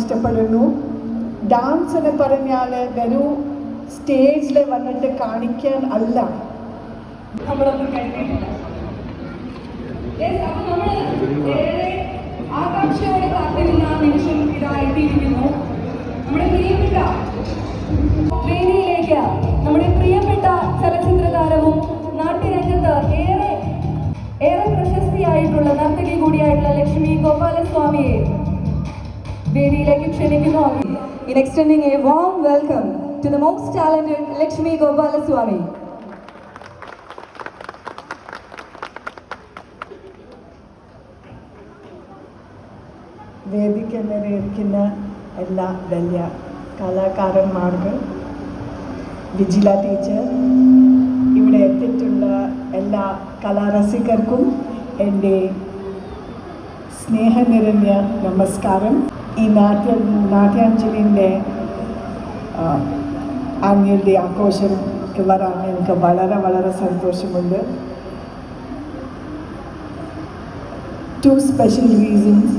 ഇഷ്ടപ്പെടുന്നു. ഡാൻസ് എന്ന് പറഞ്ഞാൽ വെറും സ്റ്റേജിൽ വന്നിട്ട് കാണിക്കാൻ അല്ല. നമ്മുടെ നമ്മുടെ പ്രിയപ്പെട്ട ചലച്ചിത്ര താരവും നാട്ടുരംഗത്ത് ഏറെ ഏറെ പ്രശസ്തിയായിട്ടുള്ള നർത്തകി കൂടിയായിട്ടുള്ള ലക്ഷ്മി ഗോപാലസ്വാമിയെ വേദിയിലേക്ക് ക്ഷണിക്കുന്നു. In extending a warm welcome to the most talented Lakshmi Gopalaswamy വേദിക്ക് നിറയിരിക്കുന്ന എല്ലാ വലിയ കലാകാരന്മാർക്ക് വിജില ടീച്ചർ ഇവിടെ എത്തിയിട്ടുള്ള എല്ലാ കലാരസികർക്കും എന്റെ സ്നേഹനിരഞ്ഞ നമസ്കാരം. ഈ നാട്യ നാട്യാഞ്ജലിന്റെ ആനുവൽ ആഘോഷം വരാൻ എനിക്ക് വളരെ വളരെ സന്തോഷമുണ്ട്. Two special reasons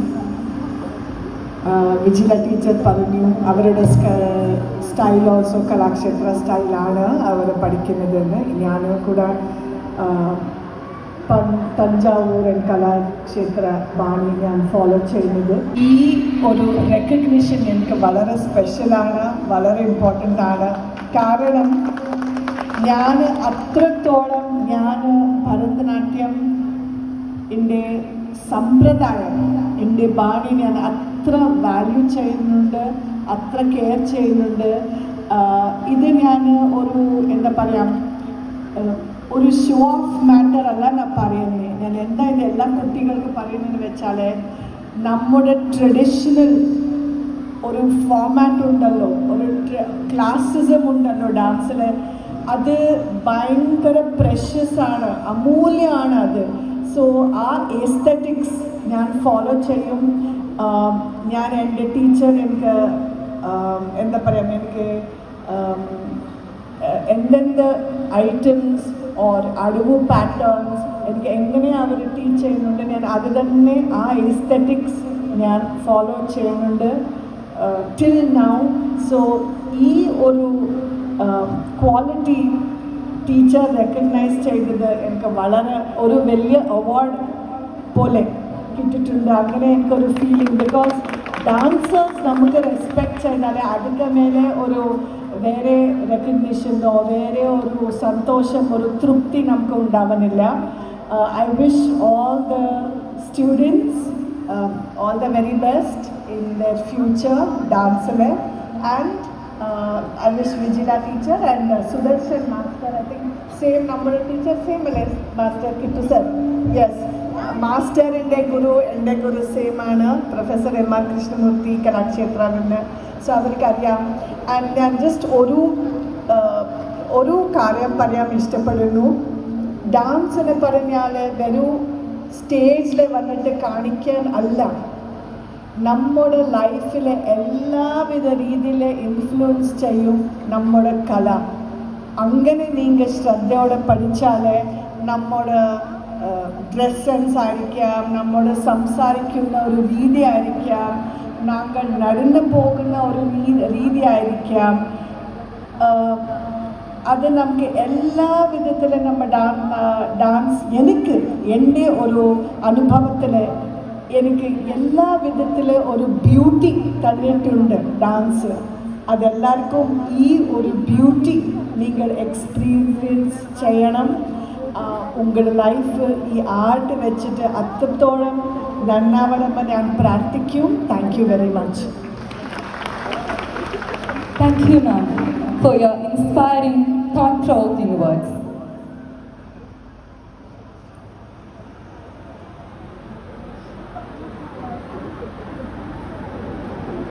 Vijila teacher പറഞ്ഞു അവരുടെ സ്റ്റൈൽ ഓൾസോ കലാക്ഷേത്ര സ്റ്റൈലാണ് അവർ പഠിക്കുന്നതെന്ന്. ഞാനും കൂടെ തഞ്ചാവൂരൻ കലാക്ഷേത്ര ബാണി ഞാൻ ഫോളോ ചെയ്യുന്നത്. ഈ ഒരു റെക്കഗ്നിഷൻ എനിക്ക് വളരെ സ്പെഷ്യലാണ് വളരെ ഇമ്പോർട്ടന്റ് ആണ്. കാരണം ഞാൻ അത്രത്തോളം ഞാൻ ഭരതനാട്യം എന്റെ സമ്പ്രദായം എന്റെ ബാണി ഞാൻ അത്ര വാല്യൂ ചെയ്യുന്നുണ്ട് അത്ര കെയർ ചെയ്യുന്നുണ്ട്. ഇത് ഞാൻ ഒരു എന്താ പറയാ ആഹ് ഒരു ഷോ ഓഫ് മാറ്റർ അല്ല ഞാൻ പറയുന്നത് ഞാൻ എന്താ ഇത് എല്ലാ കുട്ടികൾക്കും പറയുന്നതെന്ന് വെച്ചാൽ നമ്മുടെ ട്രഡീഷണൽ ഒരു ഫോമാറ്റ് ഉണ്ടല്ലോ. ഒരു ക്ലാസിസം ഉണ്ടല്ലോ ഡാൻസിൽ അത് ഭയങ്കര പ്രഷ്യസ് ആണ്. അമൂല്യമാണ് അത്. സോ ആ എസ്തറ്റിക്സ് ഞാൻ ഫോളോ ചെയ്യും. ഞാൻ എന്റെ ടീച്ചർ എനിക്ക് എന്താ പറയുക എനിക്ക് എന്തെന്ത് ഐറ്റംസ് ഓർ അടവ് പാറ്റേൺസ് എനിക്ക് എങ്ങനെയാണ് അവർ ടീച്ച് ചെയ്യുന്നുണ്ട്? ഞാൻ അത് തന്നെ ആ എസ്തറ്റിക്സ് ഞാൻ ഫോളോ ചെയ്യുന്നുണ്ട് ടിൽ നൗ സോ ഈ ഒരു ക്വാളിറ്റി ടീച്ചർ റെക്കഗ്നൈസ് ചെയ്തത് എനിക്ക് വളരെ ഒരു വലിയ അവാർഡ് പോലെ കിട്ടിയിട്ടുണ്ട്. അങ്ങനെ എനിക്കൊരു ഫീലിംഗ് ബിക്കോസ് ഡാൻസേഴ്സ് നമുക്ക് റെസ്പെക്ട് ചെയ്താലേ അതിന്റെ മേലെ ഒരു വേറെ റെക്കഗ്നിഷനോ വേറെ ഒരു സന്തോഷം ഒരു തൃപ്തി നമുക്ക് ഉണ്ടാവുന്നില്ല I wish all the students all the very best in their future ഡാൻസിൽ and I wish Vijila teacher and uh, Sudarshan master, I think same number of teacher, same as master മാസ്റ്ററിന്റെ ഗുരു എന്റെ ഗുരു സെയിമാണ് പ്രൊഫസർ എം ആർ കൃഷ്ണമൂർത്തി കലാക്ഷേത്രമെന്ന് so അവർക്കറിയാം. And ഞാൻ just ഒരു ഒരു കാര്യം പറയാൻ ഇഷ്ടപ്പെടുന്നു. ഡാൻസ് എന്ന് പറഞ്ഞാൽ വെറും സ്റ്റേജിൽ വന്നിട്ട് കാണിക്കാൻ അല്ല. നമ്മുടെ ലൈഫിലെ എല്ലാവിധ രീതിയിലെ ഇൻഫ്ലുവൻസ് ചെയ്യും നമ്മുടെ കല. അങ്ങനെ നിങ്ങൾ ശ്രദ്ധയോടെ പഠിച്ചാൽ നമ്മുടെ ഡ്രസ് സെൻസ് ആയിരിക്കാം നമ്മുടെ സംസാരിക്കുന്ന ഒരു രീതി ആയിരിക്കാം നാങ്കൾ നടന്നു പോകുന്ന ഒരു രീതി ആയിരിക്കാം അത് നമുക്ക് എല്ലാ വിധത്തിലും നമ്മൾ ഡാൻസ് എനിക്ക് എന്റെ ഒരു അനുഭവത്തിൽ എനിക്ക് എല്ലാ വിധത്തിലും ഒരു ബ്യൂട്ടി തന്നിട്ടുണ്ട് ഡാൻസ്. അതെല്ലാവർക്കും ഈ ഒരു ബ്യൂട്ടി നിങ്ങൾ എക്സ്പീരിയൻസ് ചെയ്യണം. ഉങ്ങളുടെ ലൈഫ് ഈ ആർട്ട് വെച്ചിട്ട് അത്രത്തോളം നന്നാവണമെന്ന് ഞാൻ പ്രാർത്ഥിക്കും thank you very much thank you ma'am for your inspiring thought provoking words.